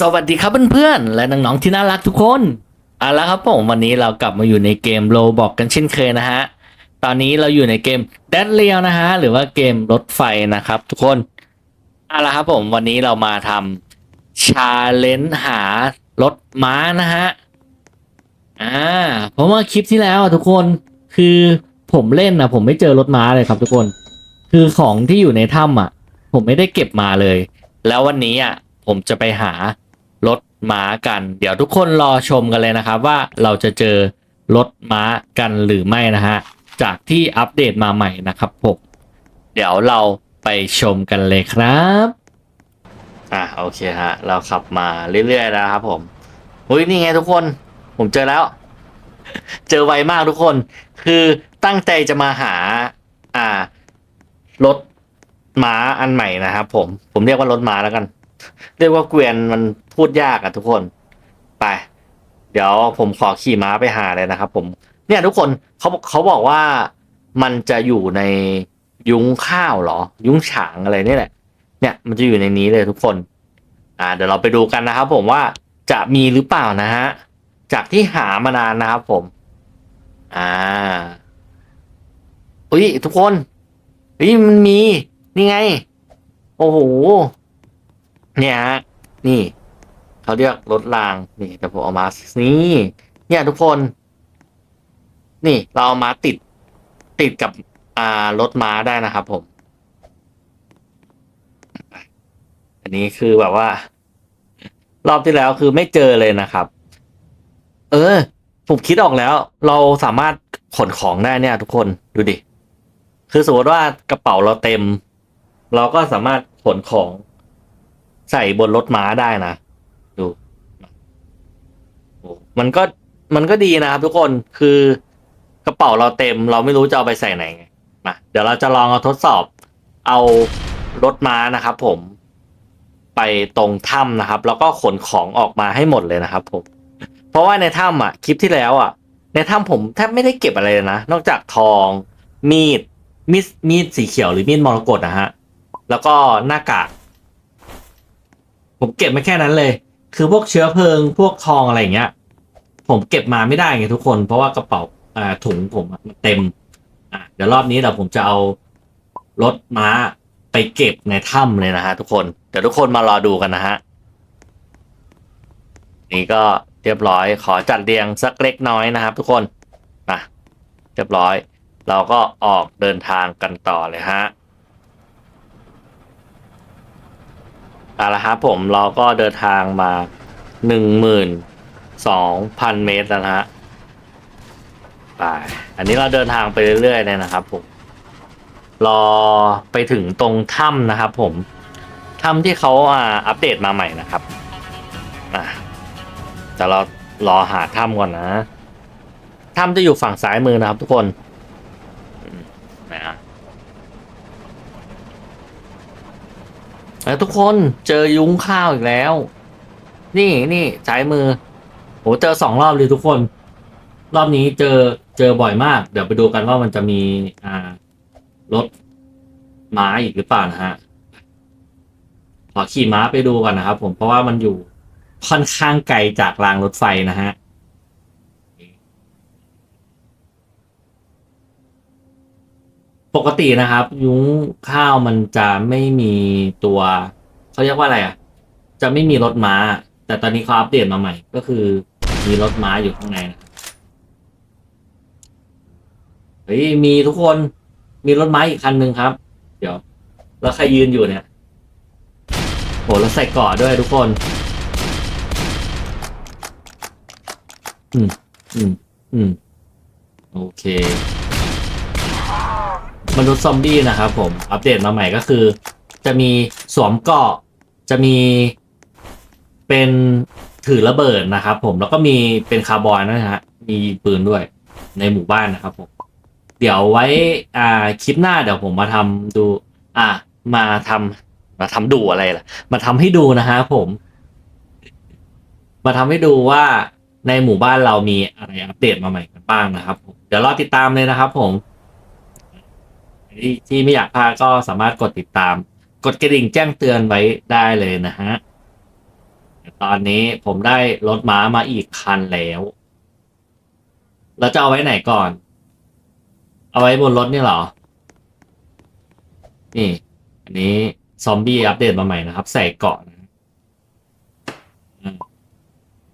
สวัสดีครับเพื่อนๆ และน้องๆที่น่ารักทุกคนเอาละครับผมวันนี้เรากลับมาอยู่ในเกมโลบอกกันเช่นเคยนะฮะ ตอนนี้เราอยู่ในเกม d e a d r a i l นะฮะ หรือว่าเกมรถไฟนะครับทุกคนเอาละครับผมวันนี้เรามาทำชาเลนจ์หารถม้านะฮะ อ่า เพราะว่าคลิปที่แล้วทุกคนคือผมเล่นนะผมไม่เจอรถม้าเลยครับทุกคน คือของที่อยู่ในถ้ำอะ ผมไม่ได้เก็บมาเลย แล้ววันนี้อะผมจะไปหา ม้ากัน เดี๋ยวทุกคนรอชมกันเลยนะครับ ว่าเราจะเจอรถม้ากันหรือไม่นะฮะจากที่อัปเดตมาใหม่นะครับผมเดี๋ยวเราไปชมกันเลยครับอะโอเคฮะเราขับมาเรื่อยๆแล้วครับผมอุ้ยนี่ไงทุกคน ผมเจอแล้ว เจอไวมากทุกคน คือตั้งใจจะมาหา อ่ารถม้าอันใหม่นะครับผมผมเรียกว่ารถม้าแล้วกัน เรียกว่าเกวียนมัน พูดยากอะทุกคน ไป เดี๋ยวผมขอขี่ม้าไปหาเลยนะครับ ผม เนี่ยทุกคนเขาเขาบอกว่ามันจะอยู่ในยุ้งข้าวเหรอ ยุ้งฉางอะไรนี่แหละ เนี่ยมันจะอยู่ในนี้เลยทุกคน อ่า เดี๋ยวเราไปดูกันนะครับ ผมว่าจะมีหรือเปล่านะฮะ จากที่หามานานนะครับผม อ่า อุ้ยทุกคนเฮ้ยมันมี นี่ไง โอ้โห เนี่ยฮะ นี่ เขาเรียกรถรางนี่แต่ผมเอามานี่เนี่ยทุกคน นี่เราเอามาติดติดกับอ่ารถม้าได้นะครับผม อันนี้คือแบบว่า รอบที่แล้วคือไม่เจอเลยนะครับ เออผมคิดออกแล้ว เราสามารถขนของได้เนี่ย ทุกคนดูดิ คือสมมติว่ากระเป๋าเราเต็ม เราก็สามารถขนของใส่บนรถม้าได้นะ มันก็มันก็ดีนะครับทุกคนคือกระเป๋าเราเต็ม เราไม่รู้จะเอาไปใส่ไหนไงมาเดี๋ยวเราจะลองเอาทดสอบ เอารถม้านะครับ ผมไปตรงถ้ำนะครับ แล้วก็ขนของออกมาให้หมดเลยนะครับ ผม เพราะว่าในถ้ำอะคลิปที่แล้วอะ ในถ้ำผมแทบไม่ได้เก็บอะไรเลยนะนอกจากทองมีดมีดมีดสีเขียวหรือมีดมรกตนะฮะแล้วก็หน้ากากผมเก็บมาแค่นั้นเลย คือพวกเชื้อเพลิงพวกทองอะไรอย่างเงี้ย ผมเก็บมาไม่ได้ไงทุกคน เพราะว่ากระเป๋าถุงผมมันเต็มอะเดี๋ยวรอบนี้เดี๋ยวผมจะเอารถม้าไปเก็บในถ้ำเลยนะฮะทุกคน เดี๋ยวทุกคนมารอดูกันนะฮะนี่ก็เรียบร้อยขอจัดเรียงสักเล็กน้อยนะครับ ทุกคนนะเรียบร้อย เราก็ออกเดินทางกันต่อเลยฮะเอาละครับผมเราก็เดินทางมาหนึ่งหมื่น สองพันเมตรแล้วนะฮะไปอันนี้เราเดินทางไปเรื่อยๆเลยนะครับผมรอไปถึงตรงถ้ำนะครับ ผมถ้ำที่เขาอ่าอัปเดตมาใหม่นะครับอะแต่เรารอหาถ้ำก่อนนะถ้ำจะอยู่ฝั่งซ้ายมือนะครับ ทุกคนนะฮะแล้วทุกคนเจอยุ้งข้าวอีกแล้ว นี่นี่ซ้ายมือ โหเจอสองรอบเลยทุกคน รอบนี้เจอเจอบ่อยมาก เดี๋ยวไปดูกันว่ามันจะมีอ่ารถม้าอีกหรือเปล่านะฮะขอขี่ม้าไปดูก่อนนะครับผมเพราะว่ามันอยู่ค่อนข้างไกลจากรางรถไฟนะฮะปกตินะครับ ยุ้งข้าวมันจะไม่มีตัวเขาเรียกว่าอะไรอะ จะไม่มีรถม้า แต่ตอนนี้เขาอัปเดตมาใหม่ ก็คือ มีรถม้าอยู่ข้างในนะครับเฮ้ยมีทุกคนมีรถม้าอีกคันหนึ่งครับ เดี๋ยว แล้วใครยืนอยู่เนี่ยโหแล้วใส่เกาะด้วยทุกคน อืมอืมอืมโอเค มนุษย์ซอมบี้นะครับผม อัปเดตมาใหม่ก็คือ จะมีสวมเกาะจะมีเป็น ถือระเบิดนะครับผมแล้วก็มีเป็นคาร์บอยนะฮะมีปืนด้วยในหมู่บ้านนะครับผมเดี๋ยวไว้อ่าคลิปหน้าเดี๋ยวผมมาทำดู อ่ามาทำมาทำดูอะไรล่ะ มาทำให้ดูนะฮะผม มาทำให้ดูว่าในหมู่บ้านเรามีอะไรอัปเดตมาใหม่กันบ้างนะครับผมเดี๋ยวรอติดตามเลยนะครับ ผมที่ที่ไม่อยากพลาดก็สามารถกดติดตาม กดกระดิ่งแจ้งเตือนไว้ได้เลยนะฮะ ตอนนี้ผมได้รถม้ามาอีกคันแล้ว เราจะเอาไว้ไหนก่อน เอาไว้บนรถนี่เหรอ นี่ อันนี้ซอมบี้อัปเดตมาใหม่นะครับ ใส่เกาะนะ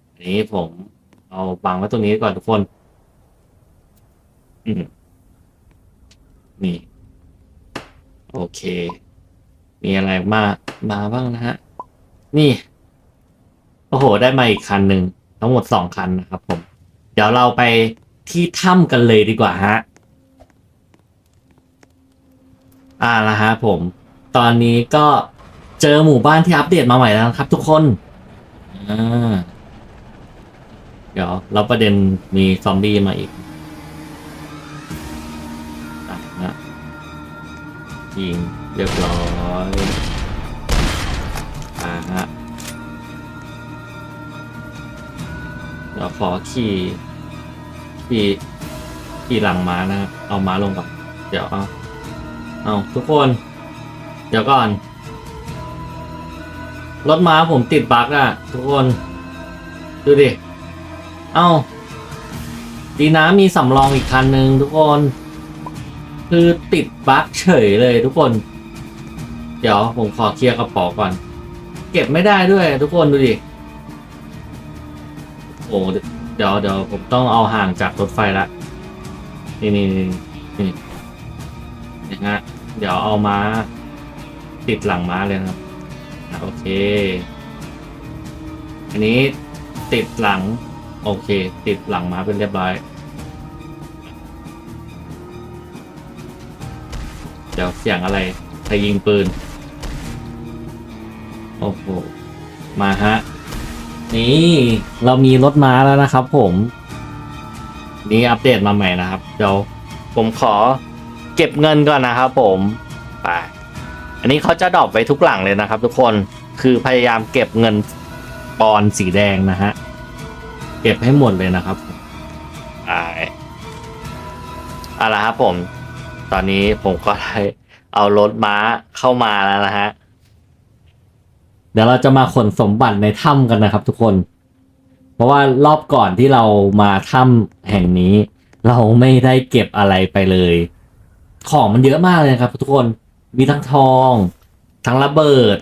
อันนี้ผมเอาวางไว้ตรงนี้ก่อนทุกคน อืม นี่ โอเค มีอะไรมา มาบ้างนะฮะ นี่ โอ้โห ได้มาอีกคันหนึ่งทั้งหมดสองคันนะครับผม เดี๋ยวเราไปที่ถ้ำกันเลยดีกว่าฮะอ่าละฮะผม ตอนนี้ก็เจอหมู่บ้านที่อัปเดตมาใหม่แล้วนะครับ ทุกคนอ่าเดี๋ยวเราประเด็นมีซอมบี้มาอีกอนะยิงเรียบร้อยอ่าฮะ เดี๋ยวขอขี่ขี่ขี่หลังม้านะครับเอาม้าลงก่อนเดี๋ยวเอาเอาทุกคน เดี๋ยวก่อน รถม้าผมติดบั๊กอะทุกคน ดูดิ เอ้าดีนะมีสำรองอีกคันหนึ่งทุกคน คือติดบั๊กเฉยเลยทุกคน เดี๋ยวผมขอเคลียร์กระเป๋าก่อน เก็บไม่ได้ด้วยทุกคนดูดิ อ้เดี๋ยวเดี๋ยวผมต้องเอาห่างจากรถไฟละนี่นี่นี่นี่นะฮะเดี๋ยวเอามาติดหลังม้าเลยนะครับโอเค อันนี้ติดหลัง โอเค ติดหลังม้าเป็นเรียบร้อย เดี๋ยวเสียงอะไรใครยิงปืน โอ้โห มาฮะ นี่เรามีรถม้าแล้วนะครับผม นี่อัปเดตมาใหม่นะครับ เดี๋ยวผมขอเก็บเงินก่อนนะครับผมไปอันนี้เขาจะดรอปไว้ทุกหลังเลยนะครับ ทุกคนคือพยายามเก็บเงินปอนสีแดงนะฮะ เก็บให้หมดเลยนะครับไปเอาละครับผม ตอนนี้ผมก็ได้เอารถม้าเข้ามาแล้วนะฮะ เดี๋ยวเราจะมาขนสมบัติในถ้ำกันนะครับทุกคน เพราะว่ารอบก่อนที่เรามาถ้ำแห่งนี้ เราไม่ได้เก็บอะไรไปเลย ของมันเยอะมากเลยครับ ทุกคนมีทั้งทอง ทั้งระเบิด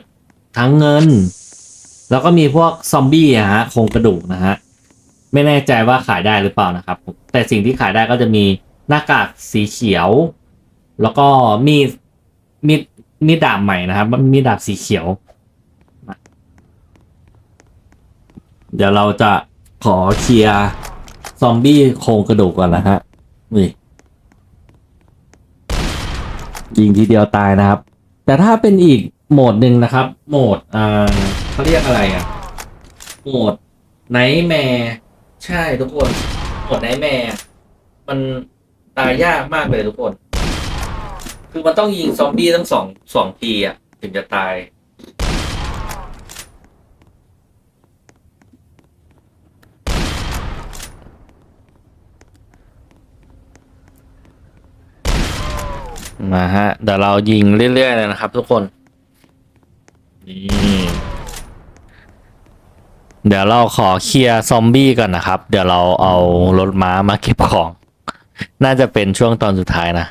ทั้งเงิน แล้วก็มีพวกซอมบี้อะฮะโครงกระดูกนะฮะไม่แน่ใจว่าขายได้หรือเปล่านะครับ แต่สิ่งที่ขายได้ก็จะมีหน้ากากสีเขียว แล้วก็มีดมีดมีดดาบใหม่นะครับมีดดาบสีเขียว เดี๋ยวเราจะขอเคลียร์ซอมบี้โครงกระดูกก่อนนะฮะนี่ยิงทีเดียวตายนะครับ แต่ถ้าเป็นอีกโหมดหนึ่งนะครับ โหมดอ่าเขาเรียกอะไรอะ โหมดไนท์แมร์ใช่ทุกคน โหมดไนท์แมร์มันตายยากมากเลยทุกคน คือมันต้องยิงซอมบี้ทั้งสองสองทีอะ ถึงจะตาย มาฮะ เดี๋ยวเรายิงเรื่อยๆเลยนะครับ ทุกคน นี่เดี๋ยวเราขอเคลียร์ซอมบี้ก่อนนะครับ เดี๋ยวเราเอารถม้ามาเก็บของ น่าจะเป็นช่วงตอนสุดท้ายนะ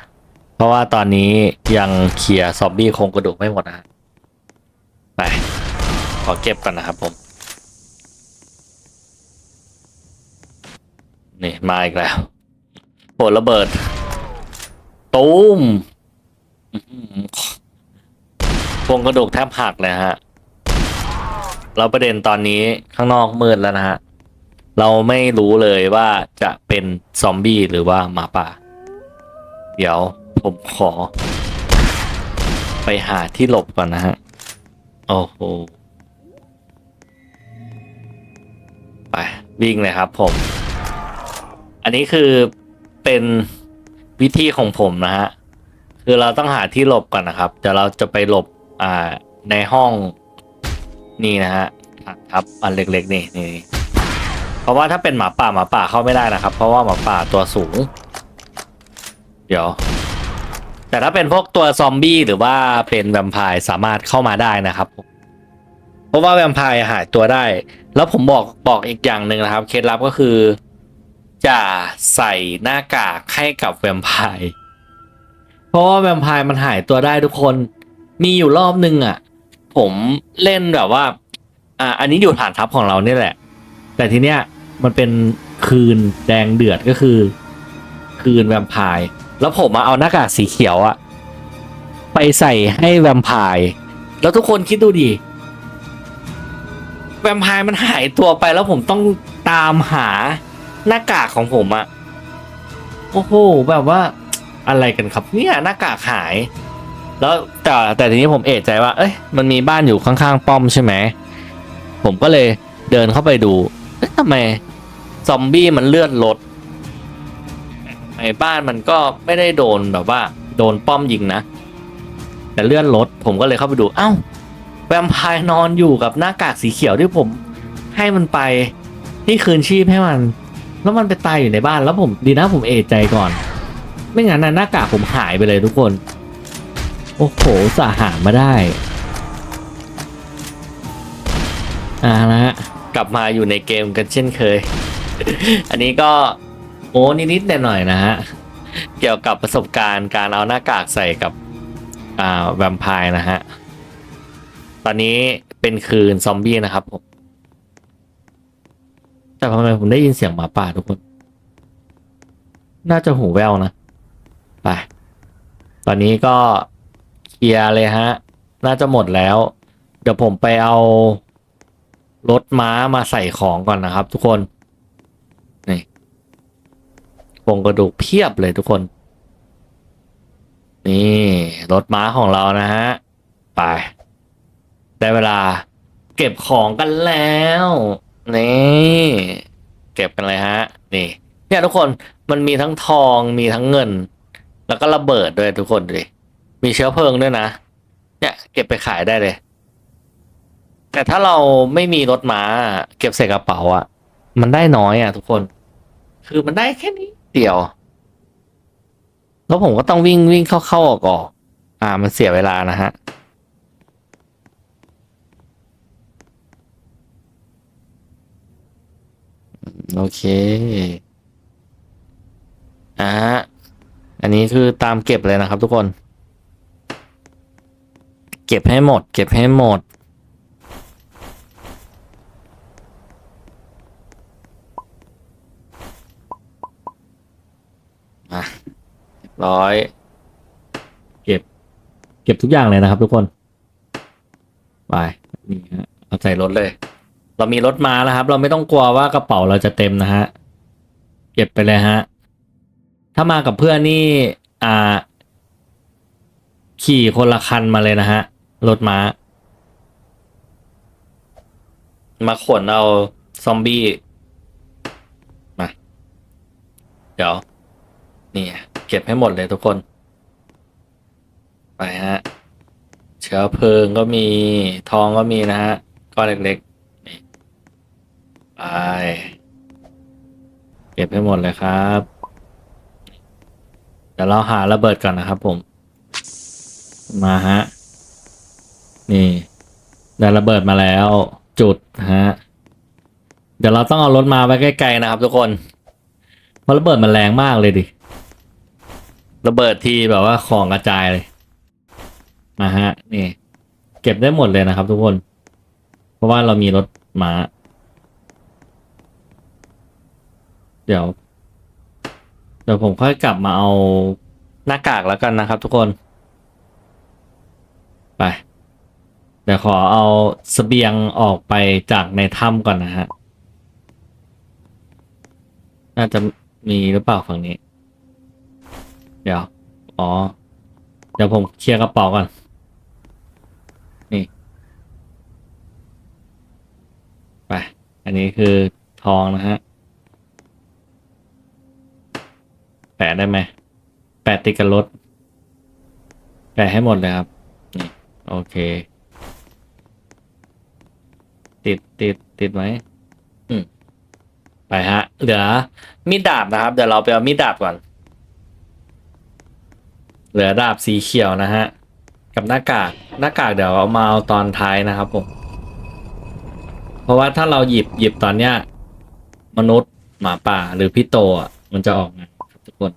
เพราะว่าตอนนี้ยังเคลียร์ซอมบี้โครงกระดูกไม่หมดนะไปขอเก็บก่อนนะครับผมนี่มาอีกแล้วโหระเบิด ตูม อื้อหือโครงกระดูกแทบหักเลยฮะ เราประเด็นตอนนี้ข้างนอกมืดแล้วนะฮะ เราไม่รู้เลยว่าจะเป็นซอมบี้หรือว่าหมาป่า เดี๋ยวผมขอ ไปหาที่หลบก่อนนะฮะ โอ้โห ไป วิ่งเลยครับผม อันนี้คือเป็นวิธีของผมนะฮะ คือเราต้องหาที่หลบก่อนนะครับ เดี๋ยวเราจะไปหลบอ่าในห้องนี่นะฮะครับอันเล็กๆนี่นี่เพราะว่าถ้าเป็นหมาป่าหมาป่าเข้าไม่ได้นะครับ เพราะว่าหมาป่าตัวสูง เดี๋ยว แต่ถ้าเป็นพวกตัวซอมบี้หรือว่าเป็นแวมไพร์สามารถเข้ามาได้นะครับ เพราะว่าแวมไพร์หายตัวได้ แล้วผมบอกบอกอีกอย่างหนึ่งนะครับ เคล็ดลับก็คือ จะใส่หน้ากากให้กับแวมไพร์ เพราะว่าแวมไพร์มันหายตัวได้ทุกคน มีอยู่รอบนึงอะ ผมเล่นแบบว่า อ่า อันนี้อยู่ฐานทัพของเราเนี่ยแหละ แต่ทีเนี้ยมันเป็นคืนแดงเดือดก็คือ คืนแวมไพร์แล้วผมมาเอาหน้ากากสีเขียวอะไปใส่ให้แวมไพร์แล้วทุกคนคิดดูดิแวมไพร์มันหายตัวไปแล้วผมต้องตามหาหน้ากากของผมอะโอ้โหแบบว่า อะไรกันครับเนี่ยหน้ากากหาย แล้วแต่แต่ทีนี้ผมเอะใจว่า เอ้ยมันมีบ้านอยู่ข้างๆป้อมใช่ไหมผมก็เลยเดินเข้าไปดูเอ๊ะทำไมซอมบี้มันเลือดลดไอ้บ้านมันก็ไม่ได้โดนแบบว่า โดนป้อมยิงนะ แต่เลื่อนรถผมก็เลยเข้าไปดู เอ้า แวมไพร์นอนอยู่กับหน้ากากสีเขียวที่ผม ให้มันไปที่คืนชีพให้มัน แล้วมันไปตายอยู่ในบ้านแล้วผมดีนะผมเอะใจก่อน ไม่งั้นนะหน้ากากผมหายไปเลยทุกคน โอ้โหสาหามาได้อ่าละฮะกลับมาอยู่ในเกมกันเช่นเคย อันนี้ก็โอ้นิดๆหน่อยๆนะฮะ เกี่ยวกับประสบการณ์การเอาหน้ากากใส่กับอ่าแวมไพร์นะฮะ ตอนนี้เป็นคืนซอมบี้นะครับผม แต่ทำไมผมได้ยินเสียงหมาป่าทุกคน น่าจะหูแว่วนะ ไป ตอนนี้ก็เคลียร์เลยฮะ น่าจะหมดแล้ว เดี๋ยวผมไปเอารถม้ามาใส่ของก่อนนะครับ ทุกคน นี่โครงกระดูกเพียบเลยทุกคน นี่รถม้าของเรานะฮะ ไป ได้เวลา เก็บของกันแล้ว นี่เก็บกันเลยฮะ นี่ เนี่ยทุกคนมันมีทั้งทองมีทั้งเงิน แล้วก็ระเบิดด้วยทุกคนดิมีเชื้อเพลิงด้วยนะ เนี่ยเก็บไปขายได้เลย แต่ถ้าเราไม่มีรถม้า เก็บใส่กระเป๋าอะ่ะ มันได้น้อยอะ่ะ ทุกคน คือมันได้แค่นี้เดียว แล้วผมก็ต้องวิ่งวิ่งเข้าเข้าออกออกอ่า มันเสียเวลานะฮะโอเค อ่าฮะ อันนี้คือตามเก็บเลยนะครับทุกคน เก็บให้หมด เก็บให้หมด อะเรียบร้อย เก็บ เก็บทุกอย่างเลยนะครับทุกคน ไป นี่ฮะ เอาใส่รถเลย เรามีรถมาแล้วครับ เราไม่ต้องกลัวว่ากระเป๋าเราจะเต็มนะฮะ เก็บไปเลยฮะ ถ้ามากับเพื่อนนี่ อ่า ขี่คนละคันมาเลยนะฮะ รถม้า มาขนเอาซอมบี้ มา เดี๋ยว นี่ เก็บให้หมดเลยทุกคน ไปฮะ เชื้อเพลิงก็มี ทองก็มีนะฮะ ก้อนเล็กๆ ไป เก็บให้หมดเลยครับ ดี๋ยวเราหาระเบิดก่อนนะครับผม มาฮะ นี่ได้ระเบิดมาแล้ว จุดฮะ เดี๋ยวเราต้องเอารถมาไว้ใกล้ๆนะครับทุกคน เพราะระเบิดมันแรงมากเลยดิ ระเบิดทีแบบว่าของกระจายเลย มาฮะ นี่ เก็บได้หมดเลยนะครับทุกคน เพราะว่าเรามีรถมา เดี๋ยว เดี๋ยวผมค่อยกลับมาเอาหน้ากากแล้วกันนะครับทุกคน ไป เดี๋ยวขอเอาเสบียงออกไปจากในถ้ำก่อนนะฮะ น่าจะมีหรือเปล่าฝั่งนี้ เดี๋ยว อ๋อ เดี๋ยวผมเคลียร์กระเป๋าก่อน นี่ ไป อันนี้คือทองนะฮะ แปะได้ไหม แปะติดกับรถ แปะให้หมดเลยครับ นี่ โอเค ติดติดติดไหมอืม ไปฮะเหลือมีดดาบนะครับ เดี๋ยวเราไปเอามีดดาบก่อน เหลือดาบสีเขียวนะฮะ กับหน้ากาก หน้ากากเดี๋ยวเอามาเอาตอนท้ายนะครับผม เพราะว่าถ้าเราหยิบหยิบตอนเนี้ย มนุษย์หมาป่าหรือพี่โตอะ มันจะออกมาครับทุกคน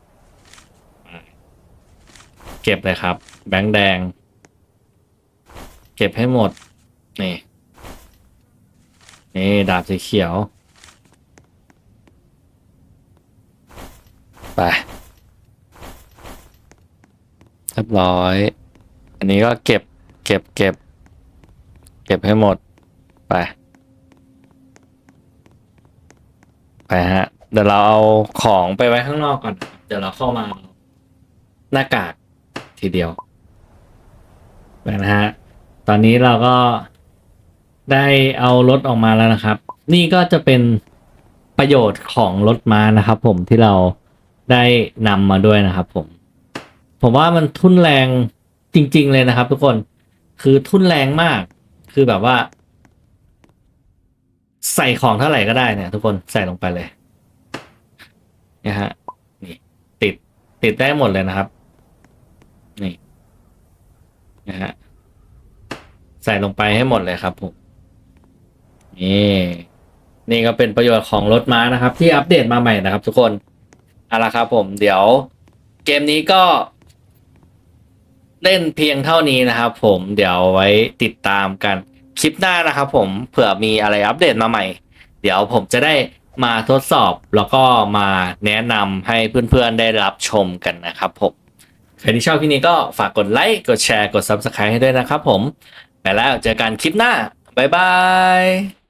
ไป เก็บเลยครับ แบงค์แดง เก็บให้หมด นี่ นี่ ดาบสีเขียว ไปเรียบร้อย อันนี้ก็เก็บ เก็บ เก็บ เก็บให้หมด ไป ไปฮะ เดี๋ยวเราเอาของไปไว้ข้างนอกก่อน เดี๋ยวเราเข้ามาหน้ากาก ทีเดียวนะฮะตอนนี้เราก็ได้เอารถออกมาแล้วนะครับ นี่ก็จะเป็นประโยชน์ของรถม้านะครับ ผมที่เราได้นำมาด้วยนะครับ ผม ผมว่ามันทุนแรงจริง ๆ เลยนะครับ ทุกคนคือทุนแรงมาก คือแบบว่า ใส่ของเท่าไหร่ก็ได้เนี่ย ทุกคนใส่ลงไปเลยนี่ยฮะนี่ติดติดได้หมดเลยนะครับ นะฮะใส่ลงไปให้หมดเลยครับผมนี่นี่ก็เป็นประโยชน์ของรถม้านะครับ ที่อัปเดตมาใหม่นะครับ ทุกคนเอาละครับ ผมเดี๋ยวเกมนี้ก็ เล่นเพียงเท่านี้นะครับ ผมเดี๋ยวไว้ติดตามกันคลิปหน้านะครับ ผมเผื่อมีอะไรอัปเดตมาใหม่ เดี๋ยวผมจะได้มาทดสอบแล้วก็มาแนะนำให้เพื่อนๆได้รับชมกันนะครับผม ครที่ชอบคลิปนี้ก็ฝากกดไลค์กดแชร์กด Subscribe ให้ด้วยนะครับผม ไปแล้วเจอกันคลิปหน้า บ๊ายบาย